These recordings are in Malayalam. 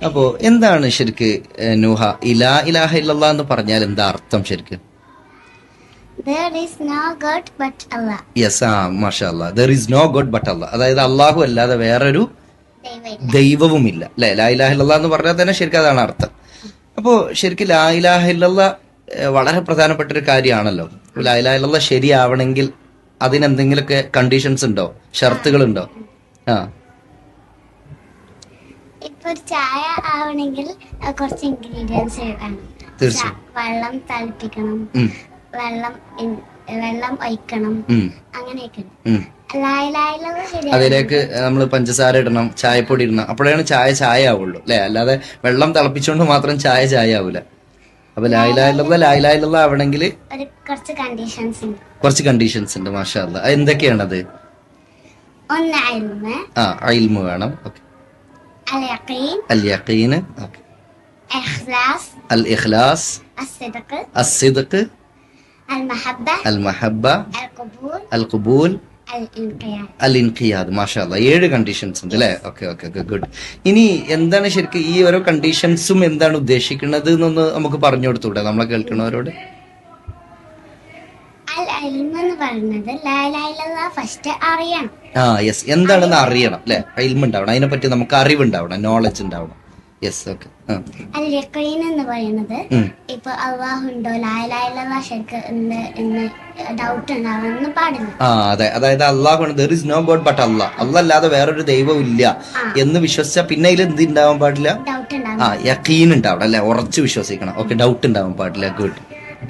അപ്പോ എന്താണ് ശരിക്ക് നൂഹ? ഇലാ ഇലാഹ ഇല്ലല്ലാ എന്ന് പറഞ്ഞാൽ എന്താ അർത്ഥം ശരിക്ക്. യെസ് ആ മാഷാ അല്ലാ there is no god but അല്ല അതായത് അള്ളാഹു അല്ലാതെ വേറൊരു ദൈവവും ദൈവവുമില്ല. അല്ലെ? ലാ ഇലാഹ ഇല്ലല്ലാ എന്ന് പറഞ്ഞാൽ തന്നെ ശരിക്കും അതാണ് അർത്ഥം. അപ്പോ ശരിക്കും ലാ ഇലാഹ ഇല്ലല്ലാ വളരെ പ്രധാനപ്പെട്ട ഒരു കാര്യമാണല്ലോ ലാ ഇലാഹ ഇല്ലല്ലാ ശരിയാവണമെങ്കിൽ അതിനെന്തെങ്കിലുമൊക്കെ കണ്ടീഷൻസ് ഉണ്ടോ? ഷർത്തുകൾ ഉണ്ടോ ആ. ഇപ്പൊ ഒരു ചായ ആവണമെങ്കിൽ കുറച്ച് ഇൻഗ്രീഡിയൻസ് വേണം. വെള്ളം തളിപ്പിക്കണം. വെള്ളം വെള്ളം ഒഴിക്കണം. അങ്ങനെയൊക്കെ. അതിലേക്ക് നമ്മൾ പഞ്ചസാര ഇടണം ചായപ്പൊടി ഇടണം. അപ്പോഴാണ് ചായ ചായ ആവുള്ളൂ അല്ലെ? അല്ലാതെ വെള്ളം തിളപ്പിച്ചുകൊണ്ട് മാത്രം ചായ ചായ ആവൂല അപ്പൊ ലായിലായിലുള്ള ലായിലായിലുള്ള ആവണമെങ്കിൽ കുറച്ച് കണ്ടീഷൻസ് ഉണ്ട്. കുറച്ച് കണ്ടീഷൻസ് ഉണ്ട് മാഷാ എന്തൊക്കെയാണത് ആ അയിൽമ വേണം. ഓക്കെ. അൽ اليقين. إخلاص الإخلاص. الصدق. الصدق. المحبة. المحبة. القبول. القبول. ഇൻഖിയാദ് മാഷാ ഏഴ് കണ്ടീഷൻസ് ഉണ്ട് അല്ലേ? ഓക്കെ ഓക്കെ ഓക്കെ ഗുഡ് ഇനി എന്താണ് ശരിക്കും ഈ ഓരോ കണ്ടീഷൻസും എന്താണ് ഉദ്ദേശിക്കുന്നത് എന്നൊന്ന് നമുക്ക് പറഞ്ഞു കൊടുത്തൂടെ നമ്മളെ കേൾക്കുന്നവരോട്? അൽമ എന്ന് പറയുന്നത് ഫസ്റ്റ് അറിയണം. ആ യെസ് എന്താണെന്ന് അറിയണം അല്ലെ ഇൽമ ഉണ്ടാവണം അതിനെ പറ്റി നമുക്ക് അറിവുണ്ടാവണം നോളജ് ഉണ്ടാവണം. യെസ് ഓക്കെ അൽ എന്ന് പറയുന്നത് ഇപ്പൊ അള്ളാഹു ഉണ്ടോ ലായിലായിലുള്ള ശരിക്ക് ഉണ്ട് എന്ന് ഡൗട്ട് പാടില്ല. ആ അതെ. അതായത് അള്ളാഹു there is no god but Allah അല്ലാതെ വേറൊരു ദൈവം ഇല്ല. എന്ന് വിശ്വസിച്ചാൽ പിന്നെ അതിൽ എന്ത് ഉണ്ടാവാൻ പാടില്ല? ആ യക്കീൻ ഉണ്ടാവണം അല്ലെ ഉറച്ചു വിശ്വസിക്കണം. ഓക്കെ ഡൗട്ട് ഉണ്ടാവാൻ പാടില്ല. ഗുഡ്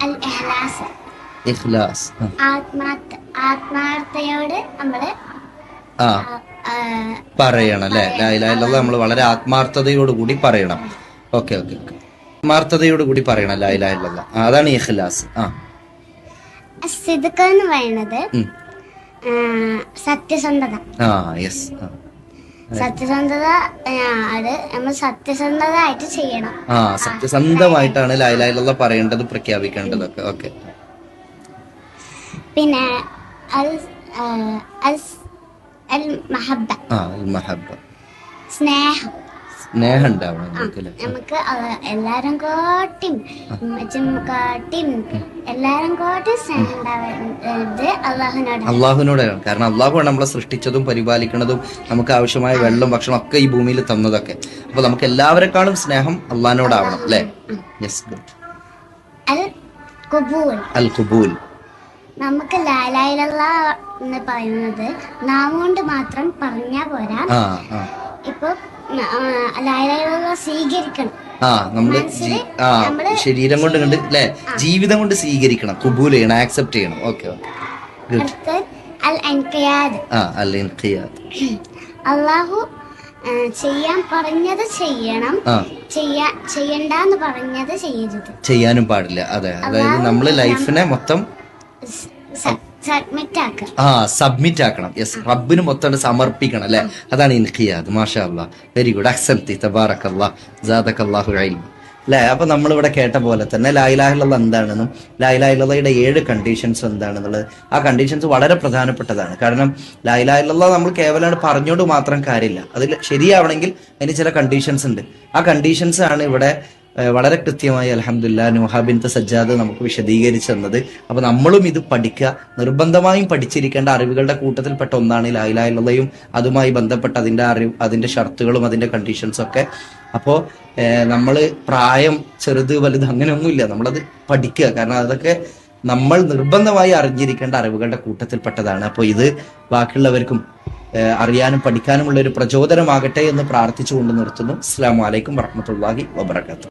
അൽ ഇഖ്ലാസ്. ആത്മാർത്ഥയോട് നമ്മൾ ആ. പറയണം അല്ലെ? ലായിലായിലുള്ള നമ്മൾ വളരെ ആത്മാർത്ഥതയോട് കൂടി പറയണം. Okay okay okay. ആത്മാർത്ഥതയോട് കൂടി പറയണം ലായിലായിലുള്ള അതാണ് ഇഖ്ലാസ്. ആ. സിദ്ക്ക് എന്ന് പറയുന്നത് സത്യസന്ധത. ആ യെസ്. സത്യസന്ധത നമ്മൾ സത്യസന്ധത ചെയ്യണം. ആ സത്യസന്ധമായിട്ടാണ് ലായിലായിലുള്ള പറയേണ്ടത് പ്രഖ്യാപിക്കേണ്ടതൊക്കെ. ഓക്കെ. പിന്നെ ആ സ്നേഹം. സ്നേഹം ഉണ്ടാവണം നമുക്ക് അല്ലേ? നമുക്ക് അവ- എല്ലാരും കോട്ടിയും ഉമ്മച്ചും കോട്ടിയും എല്ലാരും കോട്ടി സ്നേഹം അള്ളാഹുനോട് കാരണം അള്ളാഹുവാണ് നമ്മളെ സൃഷ്ടിച്ചതും പരിപാലിക്കുന്നതും നമുക്ക് ആവശ്യമായ വെള്ളം ഭക്ഷണം ഒക്കെ ഈ ഭൂമിയിൽ തന്നതൊക്കെ. അപ്പൊ നമുക്ക് എല്ലാവരെക്കാളും സ്നേഹം അള്ളാഹിനോടാവണം അല്ലേ? യെസ് ഗുഡ് അൽ കുബൂൽ അൽ കുബൂൽ നമുക്ക് ലാലായിലുള്ള എന്ന് പറയുന്നത് നാം കൊണ്ട് മാത്രം പറഞ്ഞാ പോരാ. ഇപ്പൊ ലാലായിലുള്ള സ്വീകരിക്കണം. ആ നമ്മൾ ആ ശരീരം കൊണ്ട് കണ്ട് അല്ലെ ജീവിതം കൊണ്ട് സ്വീകരിക്കണം കുബൂൽ ചെയ്യണം ആക്സെപ്റ്റ് ചെയ്യണം. ഓക്കെ അള്ളാഹു ചെയ്യാൻ പറഞ്ഞത് ചെയ്യണം. ചെയ്യണ്ടെന്ന് പറഞ്ഞത് ചെയ്യരുത്. ചെയ്യാനും പാടില്ല. അതെ അതായത് നമ്മൾ ലൈഫിനെ മൊത്തം ആ സബ്മിറ്റ് ആക്കണം. യെസ് റബ്ബിന് മൊത്തം സമർപ്പിക്കണം അല്ലെ? അതാണ് ഇൻഖിയാദ് മാഷാ അല്ലാ വെരി ഗുഡ് അക്സൽത്തി തബാറക്കല്ലാ ജാദക്കല്ലാഹു ഇൽമ അല്ലെ? അപ്പൊ നമ്മളിവിടെ കേട്ട പോലെ തന്നെ ലായിലാഹിലുള്ള എന്താണെന്നും ലായിലാഹിലയുടെ ഏഴ് കണ്ടീഷൻസ് എന്താണെന്നുള്ളത് ആ കണ്ടീഷൻസ് വളരെ പ്രധാനപ്പെട്ടതാണ്. കാരണം ലായിലാഹിലുള്ള നമ്മൾ കേവലം പറഞ്ഞോണ്ട് മാത്രം കാര്യമില്ല. അതിൽ ശരിയാവണമെങ്കിൽ അതിന് ചില കണ്ടീഷൻസ് ഉണ്ട്. ആ കണ്ടീഷൻസ് ആണ് ഇവിടെ വളരെ കൃത്യമായി അലഹമുല്ല നുഹാബിന്റെ സജ്ജാദ് നമുക്ക് വിശദീകരിച്ചു തന്നത്. അപ്പൊ നമ്മളും ഇത് പഠിക്കുക. നിർബന്ധമായും പഠിച്ചിരിക്കേണ്ട അറിവുകളുടെ കൂട്ടത്തിൽപ്പെട്ട ഒന്നാണ് ലായിലായുള്ളതയും അതുമായി ബന്ധപ്പെട്ട അതിന്റെ അറിവ് അതിന്റെ ഷർത്തുകളും അതിന്റെ കണ്ടീഷൻസും ഒക്കെ. അപ്പോൾ നമ്മൾ പ്രായം ചെറുത് വലുത് അങ്ങനെയൊന്നുമില്ല. നമ്മളത് പഠിക്കുക. കാരണം അതൊക്കെ നമ്മൾ നിർബന്ധമായി അറിഞ്ഞിരിക്കേണ്ട അറിവുകളുടെ കൂട്ടത്തിൽപ്പെട്ടതാണ്. അപ്പോൾ ഇത് ബാക്കിയുള്ളവർക്കും അറിയാനും പഠിക്കാനുമുള്ള ഒരു പ്രചോദനമാകട്ടെ എന്ന് പ്രാർത്ഥിച്ചുകൊണ്ട് നിർത്തുന്നു. അസ്സാം വലൈക്കും വർഹമത്തല്ലാഹി വബർക്കാത്തു